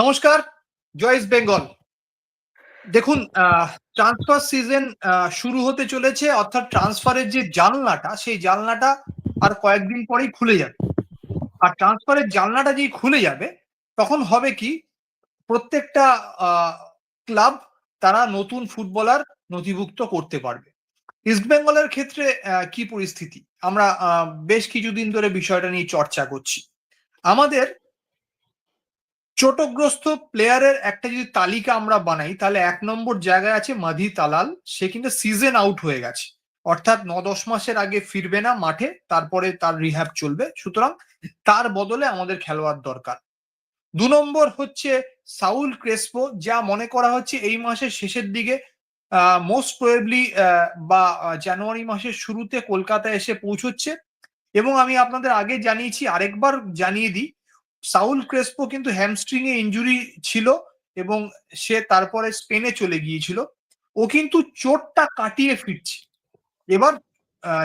নমস্কার জয়েস বেঙ্গল। দেখুন transfer season শুরু হতে চলেছে, অর্থাৎ ট্রান্সফারের যে জানলাটা, সেই জানলাটা আর কয়েকদিন পরেই খুলে যাবে। আর ট্রান্সফারের জানলাটা যেই খুলে যাবে, তখন হবে কি, প্রত্যেকটা ক্লাব তারা নতুন ফুটবলার নথিভুক্ত করতে পারবে। ইস্ট বেঙ্গলের ক্ষেত্রে কি পরিস্থিতি? আমরা বেশ কিছুদিন ধরে বিষয়টা নিয়ে চর্চা করছি। আমাদের চোটগ্রস্ত প্লেয়ারের একটা যদি তালিকা আমরা বানাই, তাহলে এক নম্বর জায়গায় আছে মাধি তালাল। সে কিন্তু সিজন আউট হয়ে গেছে। অর্থাৎ ন দশ মাসের আগে ফিরবে না মাঠে, তারপরে তার রিহ্যাব চলবে। সুতরাং তার বদলে আমাদের খেলোয়াড় দরকার। দু নম্বর হচ্ছে সাউল ক্রেসপো, যা মনে করা হচ্ছে এই মাসের শেষের দিকে মোস্ট প্রয়েবলি বা জানুয়ারি মাসের শুরুতে কলকাতায় এসে পৌঁছচ্ছে। এবং আমি আপনাদের আগে জানিয়েছি, আরেকবার জানিয়ে দিই সাউল ক্রেসপো কিন্তু হ্যামস্ট্রিং এ ইঞ্জুরি ছিল এবং সে তারপরে স্পেনে চলে গিয়েছিল। ও কিন্তু চোটটা কাটিয়ে ফিরছে। এবার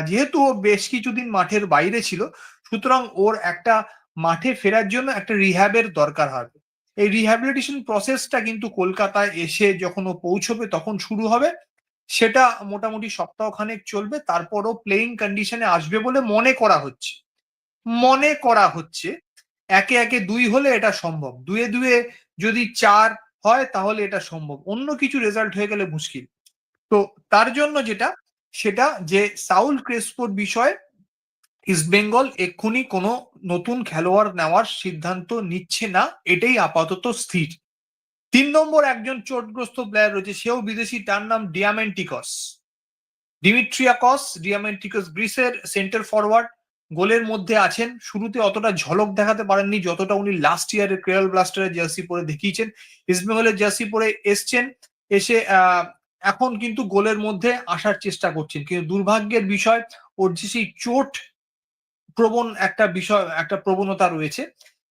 যেহেতু ও বেশ কিছুদিন মাঠের বাইরে ছিল, সুতরাং ওর একটা মাঠে ফেরার জন্য একটা রিহ্যাবের দরকার হবে এই রিহ্যাবিলিটেশন প্রসেসটা কিন্তু কলকাতায় এসে যখন ও পৌঁছবে তখন শুরু হবে। সেটা মোটামুটি সপ্তাহখানেক চলবে। তারপরও প্লেইং কন্ডিশনে আসবে বলে মনে করা হচ্ছে। মনে করা হচ্ছে একে একে দুই হলে এটা সম্ভব। দুয়ে দুয়ে যদি চার হয় তাহলে এটা সম্ভব। অন্য কিছু রেজাল্ট হয়ে গেলে মুশকিল। তো তার জন্য যেটা, সেটা যে সাউল ক্রেসপোর বিষয়ে ইস্ট বেঙ্গল এক্ষুনি কোনো নতুন খেলোয়াড় নেওয়ার সিদ্ধান্ত নিচ্ছে না, এটাই আপাতত স্থির। তিন নম্বর একজন চোটগ্রস্ত প্লেয়ার রয়েছে, সেও বিদেশি, তার নাম ডিয়ামেন্টিকস। ডিমিট্রিয়াকস, ডিয়ামেন্টিকস গ্রিসের সেন্টার ফরওয়ার্ড গোলের মধ্যে আছেন। শুরুতে অতটা ঝলক দেখাতে পারেননি, যতটা উনি লাস্ট ইয়ারের কেরল ব্লাস্টারের জার্সি পরে দেখিয়েছেন। ইস্টবেঙ্গলের জার্সি পরে এসছেন, এসে এখন কিন্তু গোলের মধ্যে আসার চেষ্টা করছেন। কিন্তু দুর্ভাগ্যের বিষয়, ওর যে সেই চোট প্রবণ একটা বিষয়, একটা প্রবণতা রয়েছে,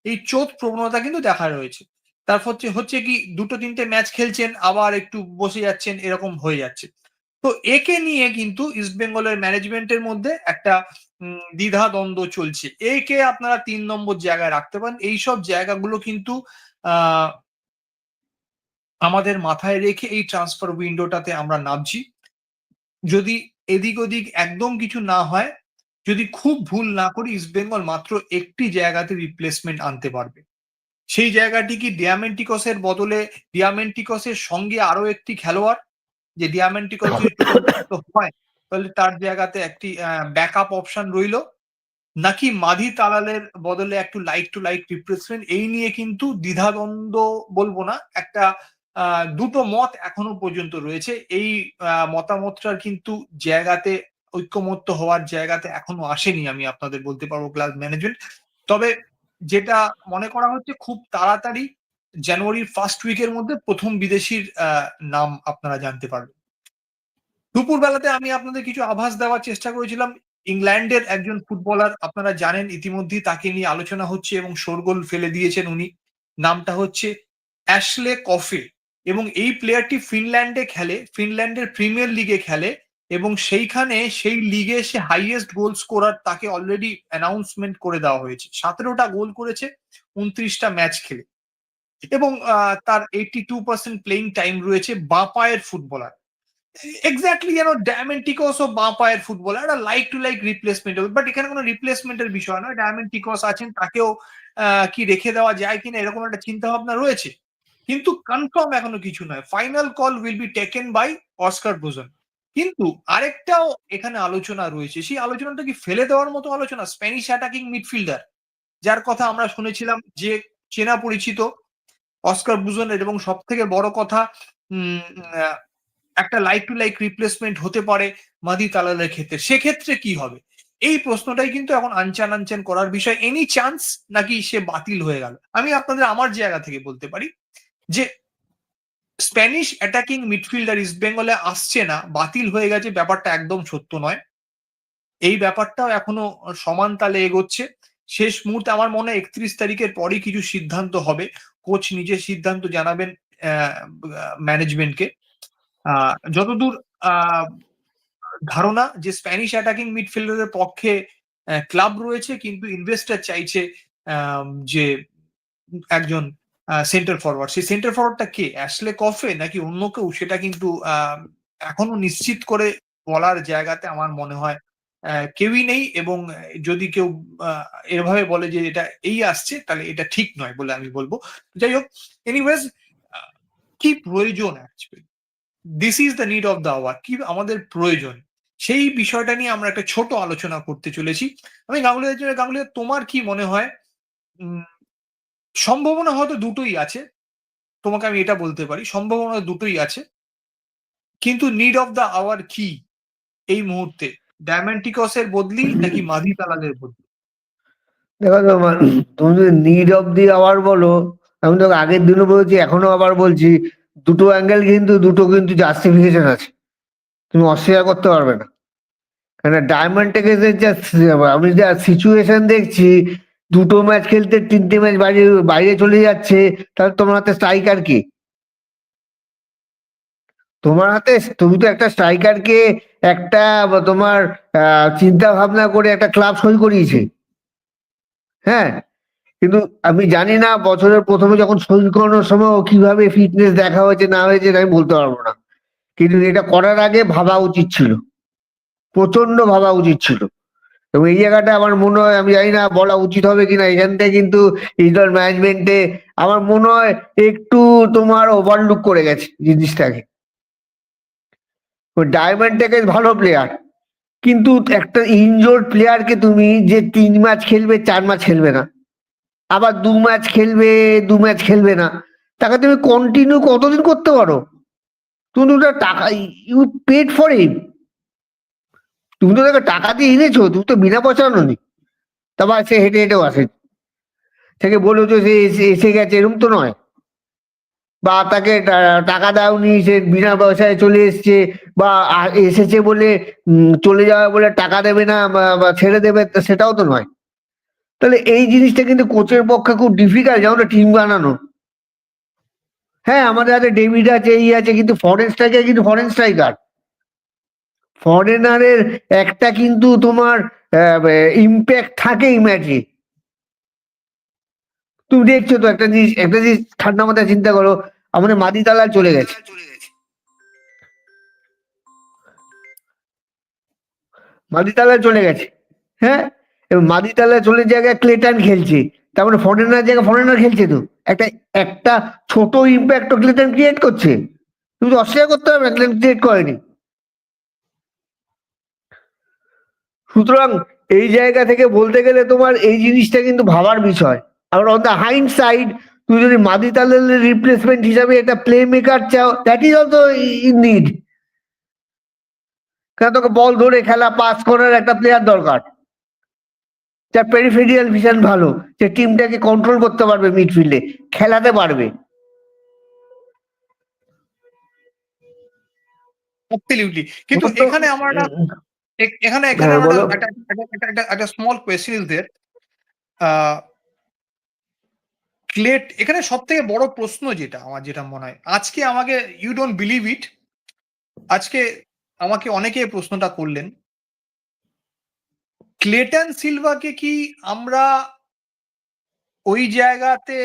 এই চোট প্রবণতা কিন্তু দেখা রয়েছে। তারপর হচ্ছে কি, দুটো তিনটে ম্যাচ খেলছেন, আবার একটু বসে যাচ্ছেন, এরকম হয়ে যাচ্ছে। তো একে নিয়ে কিন্তু ইস্ট বেঙ্গলের ম্যানেজমেন্টের মধ্যে একটা দ্বিধা দ্বন্দ্ব চলছে। একে আপনারা তিন নম্বর জায়গায় রাখতে পারেন। এইসব জায়গাগুলো কিন্তু আমাদের মাথায় রেখে এই ট্রান্সফার উইন্ডোটাতে আমরা নামছি। যদি এদিক ওদিক একদম কিছু না হয় যদি খুব ভুল না করি ইস্ট বেঙ্গল মাত্র একটি জায়গাতে রিপ্লেসমেন্ট আনতে পারবে। সেই জায়গাটি কি ডিয়ামেন্টিকসের বদলে ডিয়ামেন্টিকসের সঙ্গে আরও একটি খেলোয়াড়? যে ডিয়ামেন্টিকস হয় তাহলে তার জায়গাতে একটি ব্যাকআপ অপশন রইল। নাকি মাধি তালালের বদলে একটু লাইক টু লাইক রিপ্লেসমেন্ট এই নিয়ে কিন্তু দ্বিধাদ্বন্দ্ব বলব না। একটা দুটো মত এখনও পর্যন্ত রয়েছে। এই মতামতটার কিন্তু জায়গাতে ঐক্যমত্য হওয়ার জায়গাতে এখনও আসেনি আমি আপনাদের বলতে পারব ক্লাস ম্যানেজমেন্ট তবে যেটা মনে করা হচ্ছে খুব তাড়াতাড়ি জানুয়ারির ফার্স্ট উইকের মধ্যে প্রথম বিদেশির নাম আপনারা জানতে পারবেন। দুপুর বেলাতে আমি আপনাদের কিছু আভাস দেওয়ার চেষ্টা করেছিলাম। ইংল্যান্ডের একজন ফুটবলার আপনারা জানেন ইতিমধ্যেই তাকে নিয়ে আলোচনা হচ্ছে এবং শোরগোল ফেলে দিয়েছেন উনি। নামটা হচ্ছে অ্যাশলে কফে এবং এই প্লেয়ারটি ফিনল্যান্ডে খেলে, ফিনল্যান্ডের প্রিমিয়ার লিগে খেলে এবং সেইখানে সেই লিগে সে হাইয়েস্ট গোল স্কোরার তাকে অলরেডি অ্যানাউন্সমেন্ট করে দেওয়া হয়েছে। সতেরোটা গোল করেছে, উনত্রিশটা ম্যাচ খেলে এবং তার eighty two percent playing time রয়েছে বাঁ পায়ের ফুটবলার। এক্স্যাক্টলি যেন ডায়মেন্টিকস ও বাঁ পায়ের ফুটবলার একটা লাইক টু লাইক রিপ্লেসমেন্ট হবে বাট এখানে কোনো রিপ্লেসমেন্টের বিষয় নয়। ডায়মেন্টিকস আছেন, তাকেও কি রেখে দেওয়া যায় কিনা এরকম একটা চিন্তা ভাবনা রয়েছে। কিন্তু কনফার্ম এখনও কিছু নয়। Final call will be taken by Oscar Bruzon কিন্তু আরেকটাও এখানে আলোচনা রয়েছে। সেই আলোচনাটা কি ফেলে দেওয়ার মতো আলোচনা? স্প্যানিশ অ্যাটাকিং মিডফিল্ডার যার কথা আমরা শুনেছিলাম যে চেনা পরিচিত। অস্কার বুজনের এবং সব থেকে বড় কথা একটা লাইক টু লাইক রিপ্লেসমেন্ট হতে পারে মাদি তালালের ক্ষেত্রে। সেক্ষেত্রে কি হবে? এই প্রশ্নটাই কিন্তু এখন আনচান আনচান করার বিষয়। এনি চান্স নাকি সে বাতিল হয়ে গেল? আমি আপনাদের আমার জায়গা থেকে বলতে পারি যে স্প্যানিশ অ্যাটাকিং মিডফিল্ডার ইস্ট বেঙ্গলে আসছে না, বাতিল হয়ে গেছে, ব্যাপারটা একদম সত্য নয়। এই ব্যাপারটাও এখনও সমান তালে এগোচ্ছে। শেষ মুহূর্তে আমার মনে হয় একত্রিশ তারিখের পরই কিছু সিদ্ধান্ত হবে। কোচ নিজের সিদ্ধান্ত জানাবেন ম্যানেজমেন্টকে যতদূর ধারণা যে স্প্যানিশ অ্যাটাকিং মিডফিল্ডারের পক্ষে ক্লাব রয়েছে, কিন্তু ইনভেস্টার চাইছে যে একজন সেন্টার ফরওয়ার্ড সেই সেন্টার ফরওয়ার্ডটা কে? অ্যাশলে কফে নাকি অন্য কেউ? সেটা কিন্তু এখনও নিশ্চিত করে বলার জায়গাতে আমার মনে হয় কেউই নেই এবং যদি কেউ এভাবে বলে যে এটা এই আসছে, তাহলে এটা ঠিক নয় বলে আমি বলব। যাই হোক এনিওয়েজ কি প্রয়োজন actually this is the need of the hour কি আমাদের প্রয়োজন? সেই বিষয়টা নিয়ে আমরা একটা ছোট আলোচনা করতে চলেছি। আমি গাঙ্গুলিদের জন্য গাঙ্গুলি তোমার কি মনে হয়? সম্ভাবনা হয়তো দুটোই আছে। তোমাকে আমি এটা বলতে পারি, সম্ভাবনা দুটোই আছে। কিন্তু নিড অফ দ্য আওয়ার কি এই মুহূর্তে? ডায়মেন্টিকসের বদলি নাকি মাধি তালালের বদলি? দেখো তুমি যদি নিড অফ দি আওয়ার বলো, আমি তোকে আগের দিনও বলেছি এখনও আবার বলছি দুটো অ্যাঙ্গেল কিন্তু, দুটো কিন্তু জাস্টিফিকেশন আছে। তুমি অস্বীকার করতে পারবে না। কেন ডায়মন্ড টেকেসের যা আমি যা সিচুয়েশন দেখছি, দুটো ম্যাচ খেলতে তিনটে ম্যাচ বাইরে বাইরে চলে যাচ্ছে, তাহলে তোমার হাতে স্ট্রাইকার কি? তোমার হাতে, তুমি তো একটা স্ট্রাইকারকে একটা তোমার চিন্তা ভাবনা করে একটা ক্লাব সই করিয়েছে। হ্যাঁ? কিন্তু আমি জানি না বছরের প্রথমে যখন সই করানোর সময় কীভাবে ফিটনেস দেখা হয়েছে, না হয়েছে আমি বলতে পারব না। কিন্তু এটা করার আগে ভাবা উচিত ছিল। প্রচণ্ড ভাবা উচিত ছিল। এবং এই জায়গাটা আমার মনে হয়, আমি জানি না বলা উচিত হবে কিনা থেকে কিন্তু ইন্টার ম্যানেজমেন্টে আমার মনে হয় একটু তোমার ওভারলুক করে গেছে জিনিসটাকে। ডায়মন্ড থেকে ভালো প্লেয়ার কিন্তু একটা ইনজোর্ড প্লেয়ারকে তুমি যে তিন ম্যাচ খেলবে, চার ম্যাচ খেলবে না। আবার দু ম্যাচ খেলবে, দু ম্যাচ খেলবে না। তাকে তুমি কন্টিনিউ কতদিন করতে পারো? তুমি তো টাকা ইউ পেড ফর হিম তুমি তো তাকে টাকা দিয়ে এনেছো, তুমি তো বিনা পয়সা নি তারপর সে হেঁটে হেঁটেও আসে। থেকে বলেছ সে এসে গেছে, এরকম তো নয়। বা তাকে টাকা দাওনি, সে বিনা পয়সায় চলে এসছে, বা এসেছে বলে চলে যাওয়া বলে টাকা দেবে না, বা- ছেড়ে দেবে সেটাও তো নয়। তাহলে এই জিনিসটা কিন্তু কোচের পক্ষে খুব ডিফিকাল্ট যেমন টিম বানানো। হ্যাঁ আমাদের হাতে ডেভিড আছে, এই আছে, কিন্তু ফরেন স্ট্রাইকার কিন্তু ফরেন স্ট্রাইকার ফরেনারের একটা কিন্তু তোমার ইম্প্যাক্ট থাকে এই ম্যাচে তুমি দেখছ তো, একটা জিনিস একটা জিনিস ঠান্ডা মাথায় চিন্তা করো, আমাদের মাদি তালাল চলে গেছে। মাদি তালাল চলে গেছে। হ্যাঁ মাদি তালাল চলে জায়গায় ক্লেটান খেলছে। তার মানে ফরেনার জায়গায় ফরেনার খেলছে তো। একটা একটা ছোট ইম্প্যাক্ট ক্লেটান ক্রিয়েট করছে। তুমি তো অস্বীকার করতে হবে ক্লেটান ক্রিয়েট করেনি। সুতরাং এই জায়গা থেকে বলতে গেলে তোমার এই জিনিসটা কিন্তু ভাবার বিষয়। আর অন দ্য হাইন্ড সাইড তুমি যদি মাদি তালের রিপ্লেসমেন্ট হিসাবে একটা প্লে মেকার চাও that is also in need কারণ তোকে বল ধরে খেলা পাস করার একটা প্লেয়ার দরকার। যার পেরিফেরিয়াল ভিশন ভালো যে টিমটাকে কন্ট্রোল করতে পারবে মিডফিল্ডে খেলাতে পারবে। কিন্তু এখানে আমার এখানে এখানে হ্যাঁ, আমার বলো। একটা- স্মল কোয়েশ্চেন ইজ দেয়ার ক্লেট এখানে সব থেকে বড় প্রশ্ন যেটা আমার যেটা মনে হয় আজকে আমাকে ইউ ডোন্ট বিলিভ ইট আজকে আমাকে অনেকে প্রশ্নটা করলেন। ক্লেটন সিলভাকে কি আমরা ওই জায়গাতে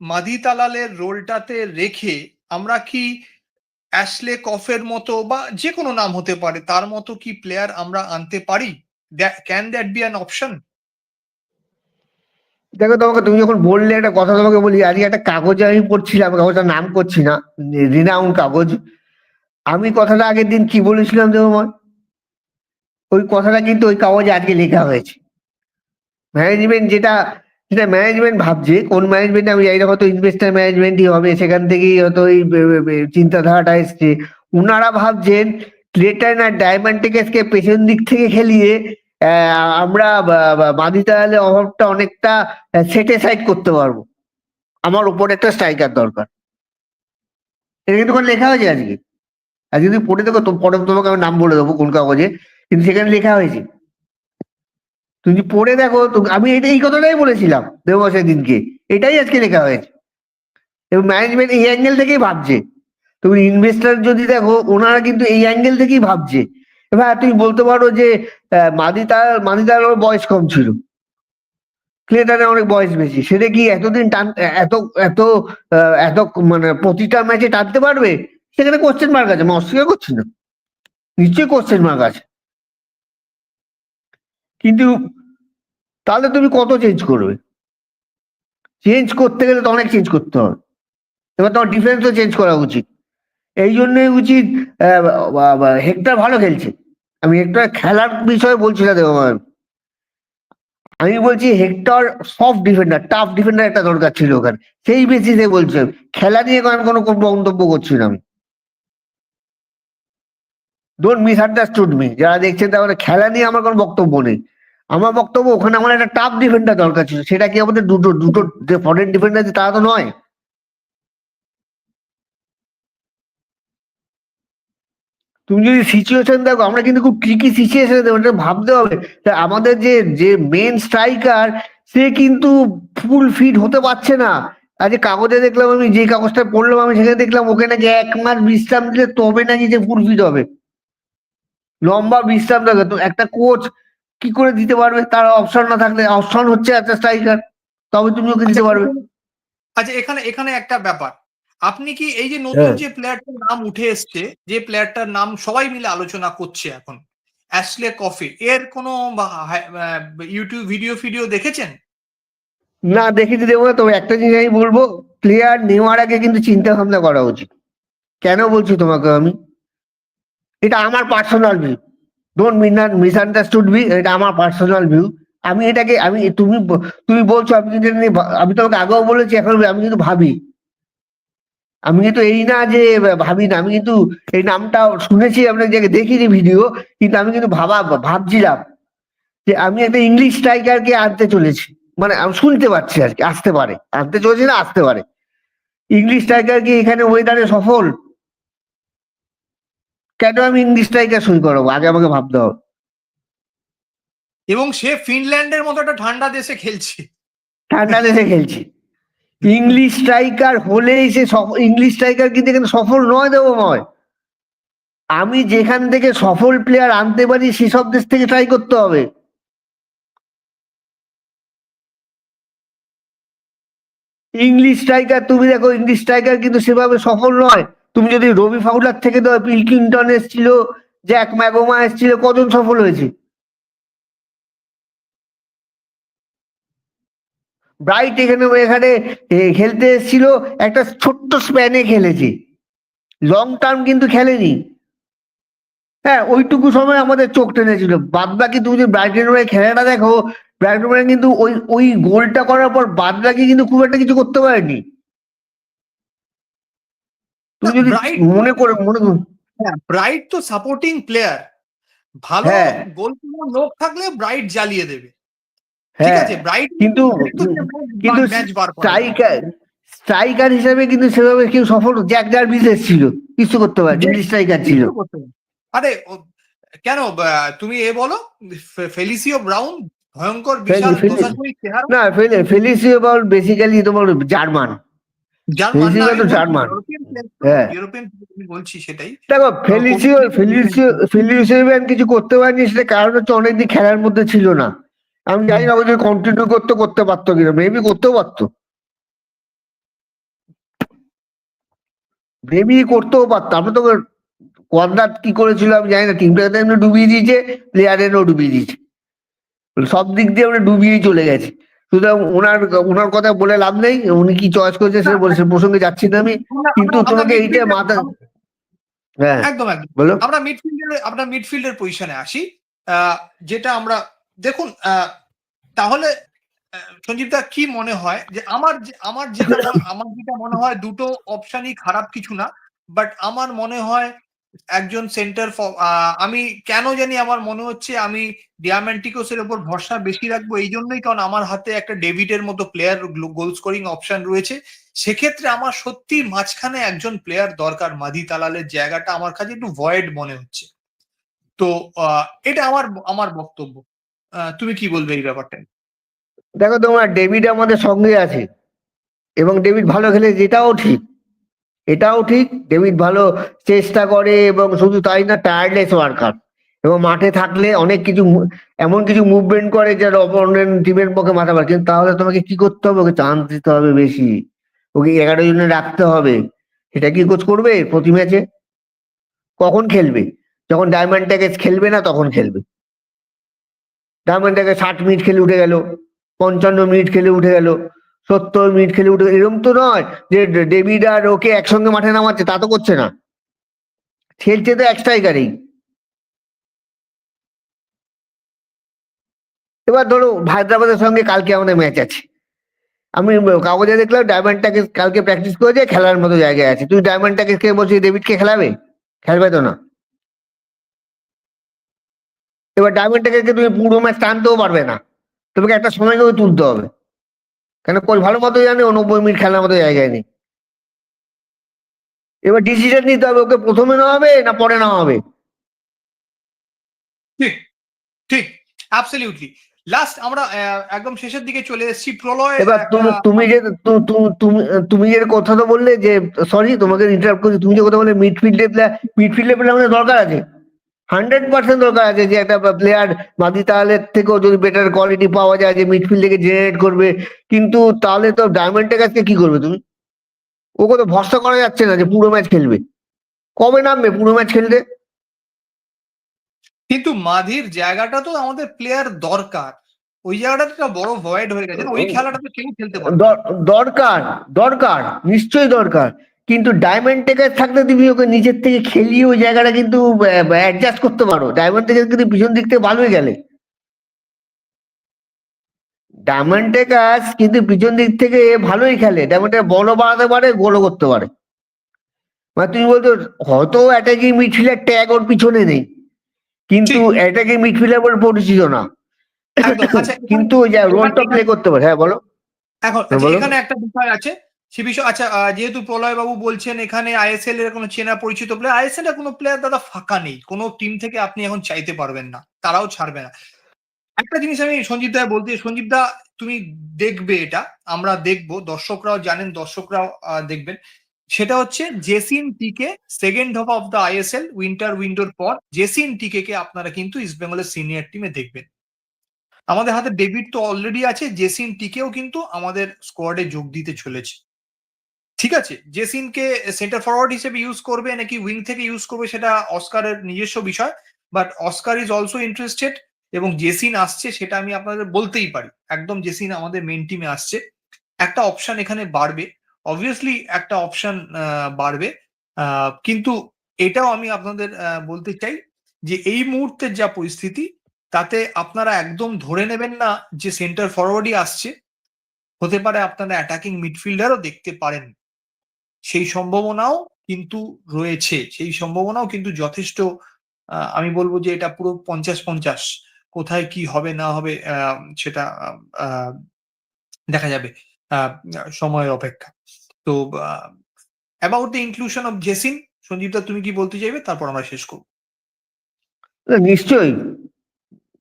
মাদি তালালের রোলটাতে রেখে আমরা কি অ্যাশলে কফের মতো বা যে কোনো নাম হতে পারে, তার মতো কি প্লেয়ার আমরা আনতে পারি? Can that be an option দেখো তোমাকে, তুমি যখন বললে একটা কথা তোমাকে বলি, আজকে একটা কাগজে আমি পড়ছিলাম কাগজটার নাম করছি না রিনাউন কাগজ। আমি কথাটা আগের দিন কি বলেছিলাম তোমার ওই কথাটা কিন্তু ওই কাগজে আজকে লেখা হয়েছে। ম্যানেজমেন্ট যেটা যেটা ম্যানেজমেন্ট ভাবছে, কোন ম্যানেজমেন্ট আমি জানি না, হয়তো ইনভেস্টার ম্যানেজমেন্টই হবে, সেখান থেকেই হয়তো বে- চিন্তাধারাটা এসছে। ওনারা ভাবছেন ক্লেটন আর ডায়মন্ড টেকেসকে পেছন দিক থেকে খেলিয়ে আমরা তাহলে অভাবটা অনেকটা সেটে সাইড করতে পারব। আমার উপর একটা স্ট্রাইকার দরকার। এটা কিন্তু লেখা হয়েছে আজকে। আর যদি পড়ে দেখো পরে তোমাকে আমি নাম বলে দেবো কোন কাগজে। কিন্তু সেখানে লেখা হয়েছে। তুমি পড়ে দেখো আমি এটা এই কথাটাই বলেছিলাম দেবমাসের দিনকে। এটাই আজকে লেখা হয়েছে। এবং ম্যানেজমেন্ট এই অ্যাঙ্গেল থেকেই ভাবছে। তুমি ইনভেস্টার যদি দেখো ওনারা কিন্তু এই অ্যাঙ্গেল থেকেই ভাবছে। এবার তুমি বলতে পারো যে আহ, মাদিতার বয়স কম ছিল। ক্লেটারের অনেক বয়স বেশি। সেটা কি এতদিন টান এত এত এত মানে প্রতিটা ম্যাচে টানতে পারবে? সেখানে কোশ্চেন মার্ক আছে। আমি অস্বীকার করছি না। নিশ্চয়ই কোশ্চেন মার্ক আছে। কিন্তু তাহলে তুমি কত চেঞ্জ করবে? চেঞ্জ করতে গেলে তো অনেক চেঞ্জ করতে হবে। এবার তোমার ডিফেন্সও চেঞ্জ করা উচিত। এই জন্যই উচিত হেক্টর ভালো খেলছে। আমি হেক্টর খেলার বিষয়ে বলছি না দেবো আমি বলছি Hector soft defender tough defender একটা দরকার ছিল ওখানে। সেই বেসিসে বলছি আমি। খেলা নিয়ে আমি কোনো মন্তব্য করছি না আমি। ডোন্ট মিস আন্ডারস্টুড মি যারা দেখছেন তাহলে খেলা নিয়ে আমার কোনো বক্তব্য নেই। আমার বক্তব্য ওখানে আমার একটা টাফ ডিফেন্ডার দরকার ছিল, সেটা কি আমাদের দুটো দুটো ফরেন ডিফেন্ডার তারা তো নয়? তুমি যদি সিচুয়েশন দেখো, আমরা কিন্তু খুব ট্রিকি সিচুয়েশনে দেবো এটা ভাবতে হবে। তা আমাদের যে যে মেন স্ট্রাইকার সে কিন্তু ফুল ফিট হতে পারছে না। আজকে কাগজে দেখলাম আমি, যে কাগজটা পড়লাম আমি, সেখানে দেখলাম ওকে নাকি এক মাস বিশ্রাম দিলে তবে নাকি যে ফুল ফিট হবে। লম্বা বিশ্রাম দেখে তো একটা কোচ কি করে দিতে পারবে? তার অপশন না থাকলে অপশন হচ্ছে একটা স্ট্রাইকার তবে তুমি ওকে দিতে পারবে। আচ্ছা এখানে এখানে একটা ব্যাপার। আপনি কি এই যে নতুন হ্যাঁ। যে প্লেয়ারটার নাম উঠে এসছে যে প্লেয়ারটার নাম সবাই মিলে আলোচনা করছে এখন অ্যাশলে কফি এর কোনো ইউটিউব ভিডিও ফিডিও দেখেছেন? না দেখে দিতে দেবো না তবে একটা জিনিস আমি বলব প্লেয়ার নেওয়ার আগে কিন্তু চিন্তা ভাবনা করা উচিত। কেন বলছি তোমাকে আমি? এটা আমার personal view don't mean misunderstood me এটা আমার পার্সোনাল ভিউ আমি এটাকে, আমি, তুমি ব- তুমি বলছো, আমি কিন্তু আমি তোমাকে আগেও বলেছি, এখন আমি কিন্তু ভাবি। আমি কিন্তু এই না যে ভাবি না, আমি কিন্তু এই নামটা শুনেছি জায়গায় দেখিনি ভিডিও কিন্তু আমি কিন্তু ভাবা ভাবছিলাম যে আমি একটা ইংলিশ স্ট্রাইকারকে আনতে চলেছি। মানে আমি শুনতে পাচ্ছি আর কি, আসতে পারে। আনতে চলেছি না, আসতে পারে। ইংলিশ স্ট্রাইকার কি এখানে ওয়েদারে সফল? কেন আমি ইংলিশ স্ট্রাইকার সই করাবো? আগে আমাকে ভাবতে হবে। এবং সে ফিনল্যান্ডের মতো একটা ঠান্ডা দেশে খেলছে। ঠান্ডা দেশে খেলছে। ইংলিশ স্ট্রাইকার হলেই সে ইংলিশ স্ট্রাইকার কিন্তু এখানে সফল নয় দেবো নয় আমি যেখান থেকে সফল প্লেয়ার আনতে পারি সেসব দেশ থেকে ট্রাই করতে হবে। ইংলিশ স্ট্রাইকার তুমি দেখো ইংলিশ স্ট্রাইকার কিন্তু সেভাবে সফল নয়। তুমি যদি রবি ফাউলার থেকে বিল ক্লিন্টন এসেছিল, জ্যাক ম্যাগোমা এসেছিল, কজন সফল হয়েছে? ব্রাইট এখানে এখানে খেলতে এসেছিল, একটা ছোট্ট স্প্যানে খেলেছে। লং টার্ম কিন্তু খেলেনি। হ্যাঁ ওইটুকু সময় আমাদের চোখ টেনেছিল। বাদ বাকি তুমি যদি ব্রাইটেন হয়ে খেলাটা দেখো ব্রাইটন হয়ে কিন্তু ওই ওই গোলটা করার পর বাদ বাকি কিন্তু খুব একটা কিছু করতে পারেনি। তুমি যদি মনে করে মনে ব্রাইট তো সাপোর্টিং প্লেয়ার ভালো হ্যাঁ। গোলকিপার লোক থাকলে ব্রাইট জ্বালিয়ে দেবে। ঠিক হ্যাঁ আছে ব্রাইট কিন্তু কিন্তু। স্ট্রাইকার স্ট্রাইকার হিসেবে কিন্তু সেভাবে কেউ সফল জ্যাক জার্ভিস এসেছিল কিছু করতে পারে স্ট্রাইকার ছিল। আরে কেন তুমি এ বলো ফেলিসিও ব্রাউন ভয়ঙ্কর বিশাল চেহারা? না ফেলিসিও বল বেসিক্যালি তোমার জার্মান কিছু করতে পারেনি সেটা কারণ হচ্ছে অনেকদিন খেলার মধ্যে ছিল না। আমি জানি না ওদের কন্টিনিউ করতে করতে পারতো কিনা মেবি করতেও পারতো। মেবি করতেও পারতো। আমরা তো কি করেছিল আমি জানি না টিমটাকে এমনি ডুবিয়ে দিয়েছে প্লেয়ারেরও ডুবিয়ে দিয়েছে। সব দিক দিয়ে আমরা ডুবিয়েই চলে গেছি। সুতরাং ওনার ওনার কথা বলে লাভ নেই উনি কি চয়েস করেছে সেটা বলে সে প্রসঙ্গে যাচ্ছি না আমি। কিন্তু তোমাকে এইটা মাথা হ্যাঁ একদম একদম। বলো। আমরা মিডফিল্ডের আমরা মিডফিল্ডের পজিশনে আসি। আহ, যেটা আমরা দেখুন আহ, তাহলে সঞ্জীব দা কি মনে হয় যে আমার আমার যেটা আমার যেটা মনে হয় দুটো অপশনই খারাপ কিছু না বাট আমার মনে হয় একজন সেন্টার আমি কেন জানি আমার মনে হচ্ছে আমি ডিয়ামেন্টিকোসের উপর ভরসা বেশি রাখব এই জন্যই, কারণ আমার হাতে একটা ডেভিডের মতো প্লেয়ার গোল স্কোরিং অপশন রয়েছে। সেক্ষেত্রে আমার সত্যি মাঝখানে একজন প্লেয়ার দরকার, মাদি তালালের জায়গাটা আমার কাছে একটু ভয়েড মনে হচ্ছে। তো এটা আমার আমার বক্তব্য। তুমি কি বলবে এই ব্যাপারটা দেখো তোমার ডেভিড আমাদের সঙ্গে আছে, এবং ডেভিড ভালো খেলে যেটাও ঠিক। এটাও ঠিক, ডেভিড ভালো চেষ্টা করে এবং শুধু তাই না টায়ারলেস ওয়ার্কার এবং মাঠে থাকলে অনেক কিছু এমন কিছু মুভমেন্ট করে যারা অপোনেন্ট টিমের পক্ষে মাথা কিন্তু তাহলে তোমাকে কি করতে হবে? ওকে চান্স দিতে হবে বেশি। ওকে এগারো জনে রাখতে হবে। সেটা কি কোচ করবে প্রতি ম্যাচে কখন খেলবে? যখন ডায়মন্ড ট্যাগেস খেলবে না তখন খেলবে। ডায়মন্ড ট্যাগেস ষাট মিনিট খেলে উঠে গেল, পঞ্চান্ন মিনিট খেলে উঠে গেল। সত্তর মিনিট খেলে উঠে এরকম তো নয় যে ডেভিড আর ওকে একসঙ্গে মাঠে নামাচ্ছে, তা তো করছে না। খেলছে তো এক স্ট্রাইকারেই। এবার ধরো হায়দ্রাবাদের সঙ্গে কালকে আমাদের ম্যাচ আছে। আমি কাগজে দেখলাম ডায়মন্ডটাকে কালকে প্র্যাকটিস করেছে, খেলার মতো জায়গায় আছে। তুই ডায়মন্ডটাকে কে বলছি ডেভিডকে খেলাবে? খেলবে তো না। এবার ডায়মন্ডটাকে তুমি পুরো ম্যাচ টানতেও পারবে না। তোমাকে একটা সময় তুলতে হবে। কেন কোচ ভালো মতো জানে? ও নব্বই মিনিট খেলার মতো জায়গায় নেই। এবার ডিসিশন নিতে হবে ওকে প্রথমে নেওয়া হবে না পরে নেওয়া হবে ঠিক ঠিক অ্যাবসলিউটলি লাস্ট আমরা একদম শেষের দিকে চলে এসেছি। প্রলয় এবার তুমি তুমি যে তুমি তুমি যে কথা তো বললে যে সরি তোমাকে ইন্টারাপ্ট করছি তুমি যে কথা বললে মিডফিল্ডে মিডফিল্ডে প্লেয়ার আমাদের দরকার আছে। হান্ড্রেড পার্সেন্ট দরকার আছে যে একটা প্লেয়ার মাদি তাহলে থেকেও যদি বেটার কোয়ালিটি পাওয়া যায় যে মিডফিল্ড থেকে জেনারেট করবে কিন্তু তাহলে তো ডায়মন্ডের কাছকে কি করবে তুমি? ওকে তো ভরসা করা যাচ্ছে না যে পুরো ম্যাচ খেলবে। কবে নামবে পুরো ম্যাচ খেলতে? কিন্তু মাধির জায়গাটা তো আমাদের প্লেয়ার দরকার। ওই জায়গাটা একটা বড় ভয়েড হয়ে গেছে। ওই খেলাটা তো কেউ খেলতে পারবে। দরকার দরকার নিশ্চয়ই দরকার। কিন্তু ডায়মন্ড টেকার থাকলে তুমি ওকে নিচের থেকে খেলিয়ে ওই জায়গাটা কিন্তু অ্যাডজাস্ট করতে পারো। ডায়মন্ড টেকার কিন্তু পিছন দিক থেকে ভালোই গেলে ডায়মন্ড টেকার কিন্তু পিছন দিক থেকে ভালোই খেলে। ডায়মন্ড টেকার বলও বাড়াতে পারে গোলও করতে পারে। মানে তুমি বলতো হয়তো অ্যাটাকিং মিডফিল্ডার ট্যাগ ওর পিছনে নেই। কিন্তু। অ্যাটাকিং মিডফিল্ডার বলে পরিচিত না। আচ্ছা, কিন্তু ওই যা রোলটা প্লে করতে পারে। হ্যাঁ বলো। এখন হ্যাঁ। এখানে একটা বিষয় আছে। সে বিষয় আচ্ছা যেহেতু প্রলয় বাবু বলছেন, এখানে আইএসএল এর কোনো চেনা পরিচিত প্লেয়ার আইএসএল এর কোনো প্লেয়ার দাদা ফাঁকা নেই। কোনো টিম থেকে আপনি এখন চাইতে পারবেন না। তারাও ছাড়বে না। একটা জিনিস আমি সঞ্জীব দা বলতে, সঞ্জীব দা, তুমি দেখবে এটা, আমরা দেখব, দর্শকরাও জানেন, দর্শকরাও দেখবেন। সেটা হচ্ছে Jesin TK second half of the ISL winter উইন্ডোর পর, জেসিন টিকে কে আপনারা কিন্তু ইস্ট বেঙ্গলের সিনিয়র টিমে দেখবেন। আমাদের হাতে ডেভিড তো অলরেডি আছে, জেসিন টিকেও কিন্তু আমাদের স্কোয়াডে যোগ দিতে চলেছে। ঠিক আছে, জেসিনকে সেন্টার ফরওয়ার্ড হিসেবে ইউজ করবে, নাকি উইং থেকে ইউজ করবে সেটা অস্কারের নিজস্ব বিষয় but Oscar is also interested এবং জেসিন আসছে সেটা আমি আপনাদের বলতেই পারি। একদম জেসিন আমাদের মেন টিমে আসছে। একটা অপশন এখানে বাড়বে অবভিয়াসলি একটা অপশন বাড়বে কিন্তু এটাও আমি আপনাদের বলতে চাই যে এই মুহূর্তের যা পরিস্থিতি, তাতে আপনারা একদম ধরে নেবেন না যে সেন্টার ফরওয়ার্ডই আসছে। হতে পারে আপনারা অ্যাটাকিং মিডফিল্ডারও দেখতে পারেন। সেই সম্ভাবনাও কিন্তু রয়েছে, সেই সম্ভাবনাও কিন্তু যথেষ্ট আমি বলব যে এটা পুরো পঞ্চাশ পঞ্চাশ, কোথায় কি হবে না হবে সেটা দেখা যাবে সময়ের অপেক্ষা। তো about the inclusion of Jesin সঞ্জীবদা তুমি কি বলতে চাইবে? তারপর আমরা শেষ করব। নিশ্চয়ই।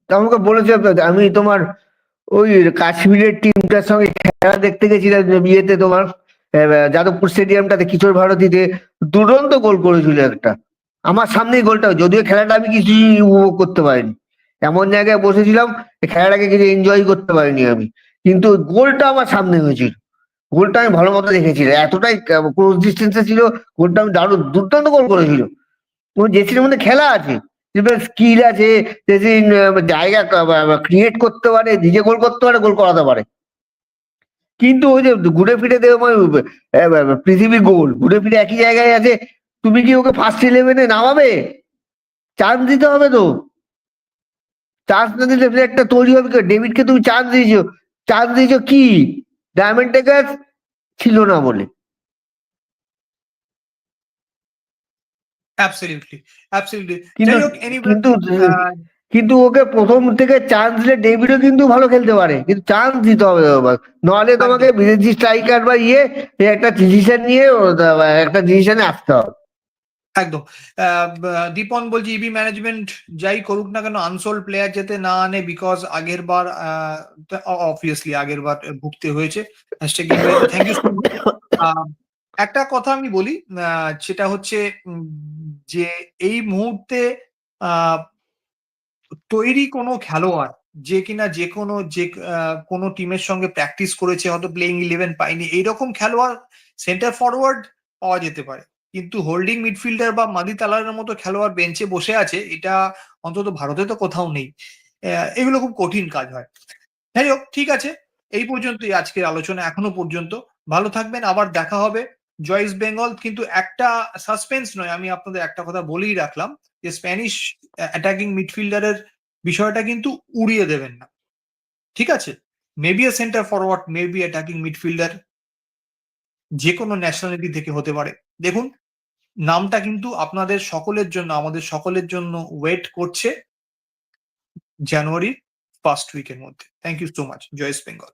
আমাকে বলেছে আমি তোমার ওই কাশ্মীরের টিমটার সঙ্গে খেলা দেখতে গেছিলাম বিয়েতে তোমার যাদবপুর স্টেডিয়ামটাতে কিশোর ভারতীতে দুরন্ত গোল করেছিল একটা। আমার সামনেই গোলটা, যদিও খেলাটা আমি কিছুই উপভোগ করতে পারিনি। এমন জায়গায় বসেছিলাম খেলাটাকে কিছু এনজয় করতে পারিনি আমি। কিন্তু গোলটা আমার সামনে হয়েছিল। গোলটা আমি ভালো মতো দেখেছিলাম এতটাই ক্লোজ ডিস্টেন্সে ছিল, গোলটা আমি দারুণ, দুর্দান্ত গোল করেছিল। জেসির মধ্যে খেলা আছে স্কিল আছে জায়গা ক্রিয়েট করতে পারে, নিজে গোল করতে পারে গোল করাতে পারে। কিন্তু ওই যে ঘুরে ফিরে দেবে পৃথিবীর গোল। ঘুরে ফিরে একই জায়গায় আছে। তুমি কি ওকে ফার্স্ট ইলেভেনে নামাবে? চান্স দিতে হবে তো। চান্স না দিলে একটা তৈরি হবে? ডেভিডকে তুমি চান্স দিয়েছ। চান্স দিয়েছ কি? ডায়মন্ড টেকার ছিল না বলে। অ্যাবসলিউটলি অ্যাবসলিউটলি কিন্তু কিন্তু ওকে প্রথম থেকে চান্স দিলে ডেভিডও কিন্তু ভালো খেলতে পারে। কিন্তু চান্স দিতে হবে তোমাকে নাহলে তোমাকে বিদেশি স্ট্রাইকার বা ইয়ে একটা ডিসিশন নিয়ে একটা ডিসিশনে আসতে হবে। একদম। দীপন বলছি ইবি ম্যানেজমেন্ট যাই করুক না কেন আনসোল্ড প্লেয়ার যাতে না আনে বিকজ আগের বার অবভিয়াসলি আগের বার ভুগতে হয়েছে। থ্যাংক ইউ একটা কথা আমি বলি সেটা হচ্ছে যে এই মুহূর্তে তৈরি কোনো খেলোয়াড় যে কিনা যে কোনো যে কোনো টিমের সঙ্গে প্র্যাকটিস করেছে, হয়তো প্লেইং ইলেভেন পায়নি, এইরকম খেলোয়াড় সেন্টার ফরওয়ার্ড পাওয়া যেতে পারে। কিন্তু হোল্ডিং মিডফিল্ডার বা মাদি তালারের মতো খেলোয়াড় বেঞ্চে বসে আছে, এটা অন্তত ভারতে তো কোথাও নেই। এগুলো খুব কঠিন কাজ হয়। যাই হোক, ঠিক আছে, এই পর্যন্তই আজকের আলোচনা, এখনও পর্যন্ত। ভালো থাকবেন, আবার দেখা হবে। জয়েস বেঙ্গল, কিন্তু একটা সাসপেন্স নয়, আমি আপনাদের একটা কথা বলেই রাখলাম। যে স্প্যানিশ অ্যাটাকিং মিডফিল্ডারের বিষয়টা কিন্তু উড়িয়ে দেবেন না। ঠিক আছে? Maybe a centre forward maybe attacking midfielder যে কোনো ন্যাশনালিটি থেকে হতে পারে। দেখুন, নামটা কিন্তু আপনাদের সকলের জন্য, আমাদের সকলের জন্য ওয়েট করছে জানুয়ারির ফার্স্ট উইকের মধ্যে। Thank you so much Joyce Bengal